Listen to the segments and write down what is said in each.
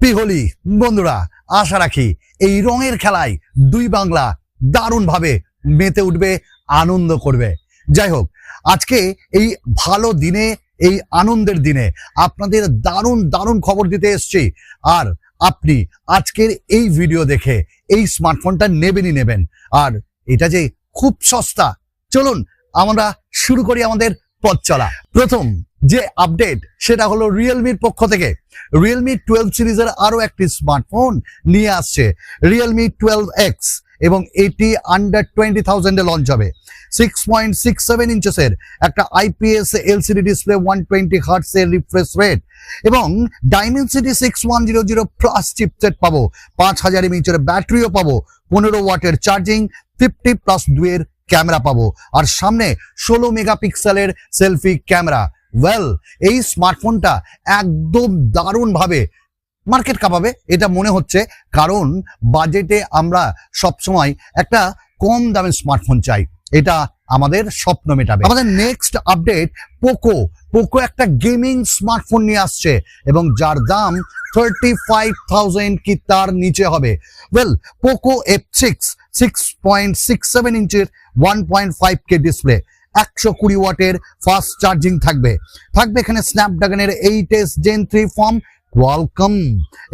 Happy Holi বন্ধুরা, আশা রাখি এই রঙের খেলায় দুই বাংলা দারুণভাবে মেতে উঠবে, আনন্দ করবে। যাই হোক, আজকে এই ভালো দিনে, এই আনন্দের দিনে আপনাদের দারুণ দারুণ খবর দিতে এসছি। আর আপনি আজকের এই ভিডিও দেখে এই স্মার্টফোনটা নেবেনই নেবেন। আর এটা যে খুব সস্তা, চলুন আমরা শুরু করি আমাদের পথ চলা। প্রথম যে আপডেট সেটা হলো রিয়েলমির পক্ষ থেকে। রিয়েলমি টুয়েলভ সিরিজের আরও একটি স্মার্টফোন নিয়ে আসছে। রিয়েলমি টুয়েলভ এক্স এবং এটি আন্ডার টোয়েন্টি থাউজেন্ডে লঞ্চ হবে। সিক্স পয়েন্ট সিক্স সেভেন ইঞ্চেসের একটা IPS LCD display one twenty hertz এর রিফ্রেশ রেট এবং Dimensity six one zero zero plus chipset পাবো। পাঁচ হাজার এমএইচের ব্যাটারিও পাবো। পনেরো ওয়াটের চার্জিং ফিফটি প্লাস দুয়ের ক্যামেরা পাবো। আর সামনে ষোলো মেগাপিক্সেলের সেলফি ক্যামেরা ওয়েল এই স্মার্টফোনটা একদম দারুণভাবে মার্কেট কাঁপাবে, এটা মনে হচ্ছে। কারণ বাজেটে আমরা সবসময় একটা কম দামের স্মার্টফোন চাই। এটা আমাদের স্বপ্ন মেটাবে। আমাদের নেক্সট আপডেট পোকো পোকো একটা গেমিং স্মার্টফোন নিয়ে আসছে এবং যার দাম থার্টি ফাইভ থাউজেন্ড কি তার নিচে হবে। Well Poco F six six point six seven ইঞ্চের one point five K display একশো কুড়ি ওয়াটের ফাস্ট চার্জিং থাকবে। থাকবে এখানে স্ন্যাপড্রাগনের eight S Gen three form welcome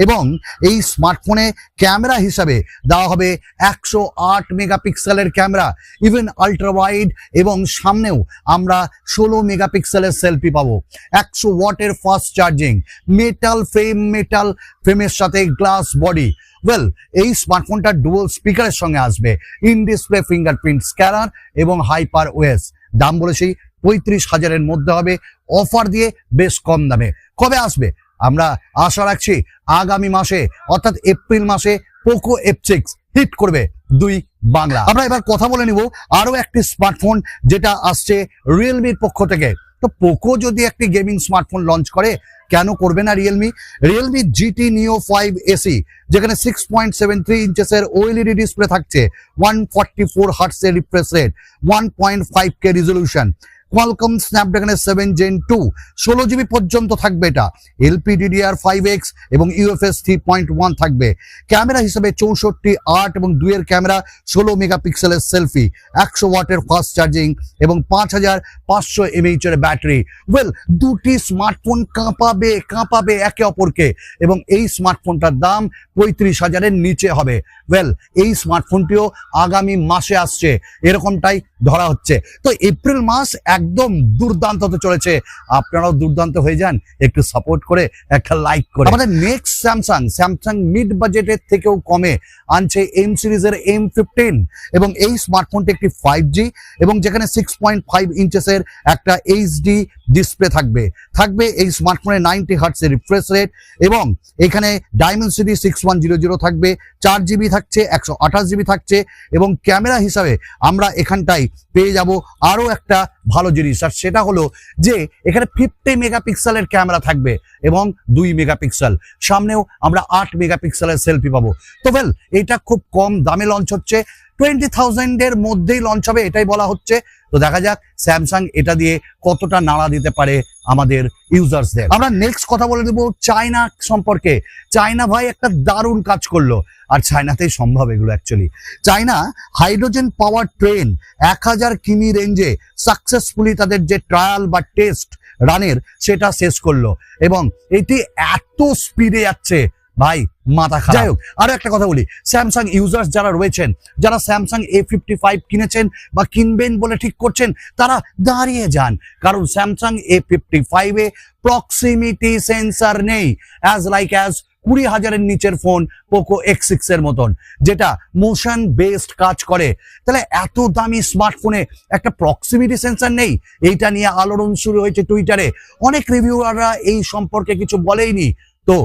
এবং এই স্মার্টফোনে ক্যামেরা হিসাবে দেওয়া হবে একশো আট মেগাপিক্সেলের ক্যামেরা ইভেন আল্ট্রা ওয়াইড এবং সামনেও আমরা ষোলো মেগাপিক্সেলের সেলফি পাবো। একশো ওয়াটের fast charging metal frame metal ফ্রেমের সাথে গ্লাস বডি ওয়েল এই স্মার্টফোনটা ডুয়াল স্পিকারের সঙ্গে আসবে। ইন ডিসপ্লে ফিঙ্গারপ্রিন্ট স্ক্যানার এবং হাইপার ওয়েস দাম বলেছি পঁয়ত্রিশ হাজারের মধ্যে হবে। অফার দিয়ে বেশ কম দামে। কবে আসবে? আমরা আশা রাখছি আগামী মাসে, অর্থাৎ এপ্রিল মাসে পোকো এফ সিক্স হিট করবে দুই বাংলা। আমরা এবার কথা বলে নিব আরও একটি স্মার্টফোন যেটা আসছে রিয়েলমির পক্ষ থেকে। তো পোকো যদি একটি গেমিং স্মার্টফোন লঞ্চ করে, কেন করবে না Realme Realme GT Neo five SE যেখানে six point seven three inches ইঞ্চেসের OLED display থাকছে one forty four হার্টসের refresh rate one point five K resolution Qualcomm স্ন্যাপড্রাগনের seven gen two ষোলো GB পর্যন্ত থাকবে এটা। এলপিডিডিআর ফাইভ এক্স এবং UFS three point one থাকবে। Camera হিসেবে চৌষট্টি আট এবং দুইয়ের ক্যামেরা, ষোলো মেগাপিক্সেলের সেলফি, একশো ওয়াটের ফাস্ট চার্জিং এবং পাঁচ হাজার পাঁচশো এমএইচের ব্যাটারি। ওয়েল দুটি স্মার্টফোন কাঁপাবে কাঁপাবে একে অপরকে এবং এই স্মার্টফোনটার দাম পঁয়ত্রিশ হাজারের নিচে হবে। ওয়েল এই স্মার্টফোনটিও আগামী মাসে আসছে। এরকমটাই ধরা হচ্ছে। তো এপ্রিল মাস একদম দুর্দান্ত হতে চলেছে। আপনারাও দুর্দান্ত হয়ে যান, একটু সাপোর্ট করে, একটা লাইক করে। আমাদের নেক্সট স্যামসাং স্যামসাং মিড বাজেটের থেকেও কমে আনছে এম সিরিজের এম ফিফটিন এবং এই স্মার্টফোনটি একটি ফাইভ জি এবং যেখানে সিক্স পয়েন্ট ফাইভ ইঞ্চেসের একটা এইচডি ডিসপ্লে থাকবে। থাকবে এই স্মার্টফোনে নাইনটি হার্টসের রিফ্রেশ রেট এবং এখানে Dimensity six one zero zero থাকবে চার জিবি থাকছে, একশো আঠাশ জিবি থাকছে এবং ক্যামেরা হিসাবে আমরা এখানটায় পেয়ে যাব আরও একটা ভালো জিনিস। আর সেটা হলো যে, এখানে ফিফটি মেগাপিক্সেলের ক্যামেরা থাকবে এবং দুই মেগাপিক্সেল সামনেও আমরা আট মেগাপিক্সেলের সেলফি পাবো। তো ওয়েল এটা খুব কম দামে লঞ্চ হচ্ছে। টোয়েন্টি থাউজেন্ডের মধ্যেই লঞ্চ হবে, এটাই বলা হচ্ছে। তো দেখা যাক স্যামসাং এটা দিয়ে কতটা নাড়া দিতে পারে আমাদের ইউজার্সদের আমরা নেক্সট কথা বলে দেবো চায়না সম্পর্কে। চায়না ভাই একটা দারুণ কাজ করল। আর চায়নাতেই সম্ভব এগুলো actually China hydrogen power train এক হাজার কিমি রেঞ্জে সাকসেসফুলি তাদের যে ট্রায়াল বা টেস্ট রানের সেটা শেষ করল। এবং এটি এত স্পিডে যাচ্ছে ভাই, মাথা খারাপ। যাই হোক, আরও একটা কথা বলি। স্যামসাং ইউজার্স যারা রয়েছেন, যারা স্যামসাং এ ফিফটি ফাইভ কিনেছেন বা কিনবেন বলে ঠিক করছেন, তারা দাঁড়িয়ে যান। কারণ স্যামসাং এ ফিফটি ফাইভে প্রক্সিমিটি সেন্সার নেই অ্যাজ লাইক অ্যাজ কুড়ি হাজারের নিচের ফোন পোকো এক্স সিক্স এর মতন, যেটা মোশন বেসড কাজ করে। তাহলে এত দামি স্মার্টফোনে একটা প্রক্সিমিটি সেন্সার নেই? এইটা নিয়ে আলোড়ন শুরু হয়েছে টুইটারে অনেক রিভিউয়াররা এই সম্পর্কে কিছু বলেইনি। তো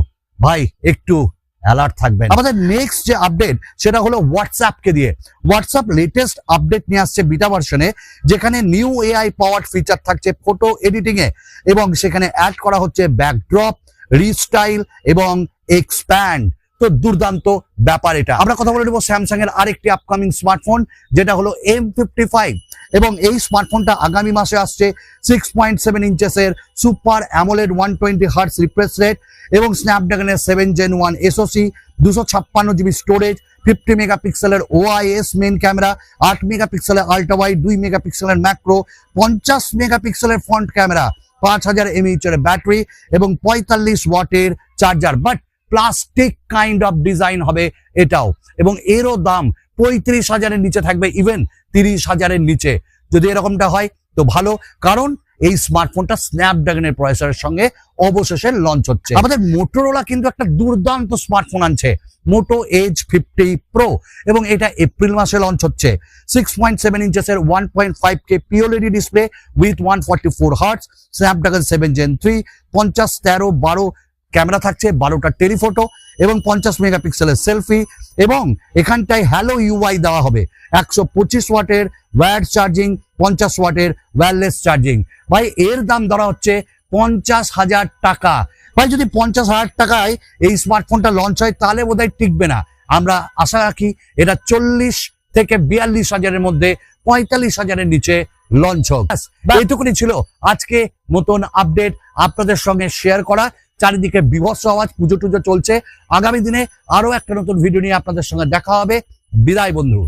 ভাই, একটু অ্যালার্ট থাকবেন। আমাদের নেক্সট যে আপডেট সেটা হলো হোয়াটসঅ্যাপকে দিয়ে। হোয়াটসঅ্যাপ লেটেস্ট আপডেট নিয়ে আসছে বিটা ভার্সনে যেখানে নিউ এআই পাওয়ার ফিচার থাকছে ফটো এডিটিং এ, এবং সেখানে অ্যাড করা হচ্ছে ব্যাকড্রপ রিস্টাইল এবং এক্সপ্যান্ড তো দুর্দান্ত ব্যাপার এটা। আমরা কথা বলে নেব স্যামসাং এর আরেকটি আপকামিং স্মার্টফোন যেটা হলো এম ফিফটি ফাইভ এবং এই স্মার্টফোনটা আগামী মাসে আসছে six point seven ইঞ্চেসের super AMOLED one twenty hertz refresh rate এবং স্ন্যাপড্রাগনের সেভেন জেন ওয়ান এসওসি দুশো ছাপ্পান্ন জিবি স্টোরেজ ফিফটি মেগাপিক্সেলের ওআইএস মেন ক্যামেরা আট মেগাপিক্সেলের আল্ট্রা ওয়াইড দুই মেগাপিক্সেলের ম্যাক্রো পঞ্চাশ মেগাপিক্সেলের ফ্রন্ট ক্যামেরা পাঁচ হাজার এমএইচ এর ব্যাটারি এবং পঁয়তাল্লিশ ওয়াটের charger but plastic kind of design হবে এটাও। এবং এরও দাম পঁয়ত্রিশ হাজারের নিচে থাকবে ইভেন তিরিশ হাজারের নিচে। যদি এরকমটা হয়, তো ভালো। কারণ এই স্মার্টফোনটা স্ন্যাপড্রাগনের প্রসেসরের সঙ্গে অবশেষে লঞ্চ হচ্ছে। আমাদের মোটোরোলা কিন্তু একটা দুর্দান্ত স্মার্টফোন আনছে মোটো এজ ফিফটি প্রো এবং এটা এপ্রিল মাসে লঞ্চ হচ্ছে। Six point seven ইঞ্চেসের one point five K pOLED display with one forty four hertz Snapdragon seven Gen three পঞ্চাশ তেরো বারো ক্যামেরা থাকছে বারোটা টেলিফোটো এবং পঞ্চাশ মেগাপিক্সেলের সেলফি এবং এখানটায় হ্যালো ইউআই দেওয়া হবে। একশো পঁচিশ ওয়াটের ওয়্যার চার্জিং, পঞ্চাশ ওয়াটের ওয়্যারলেস চার্জিং। ভাই, এর দাম ধরা হচ্ছে পঞ্চাশ হাজার টাকা। ভাই, যদি পঞ্চাশ হাজার টাকায় এই স্মার্টফোনটা লঞ্চ হয়, তাহলে বোধহয় টিকবে না। আমরা আশা রাখি এটা চল্লিশ থেকে বিয়াল্লিশ হাজারের মধ্যে পঁয়তাল্লিশ হাজারের নিচে লঞ্চ হোক। এইটুকুনি ছিল আজকে নতুন আপডেট আপনাদের সঙ্গে শেয়ার করা। চারিদিকে বিভৎস আওয়াজ, পুজো টুজো চলছে। আগামী দিনে আরও একটা নতুন ভিডিও নিয়ে আপনাদের সঙ্গে দেখা হবে। বিদায় বন্ধু।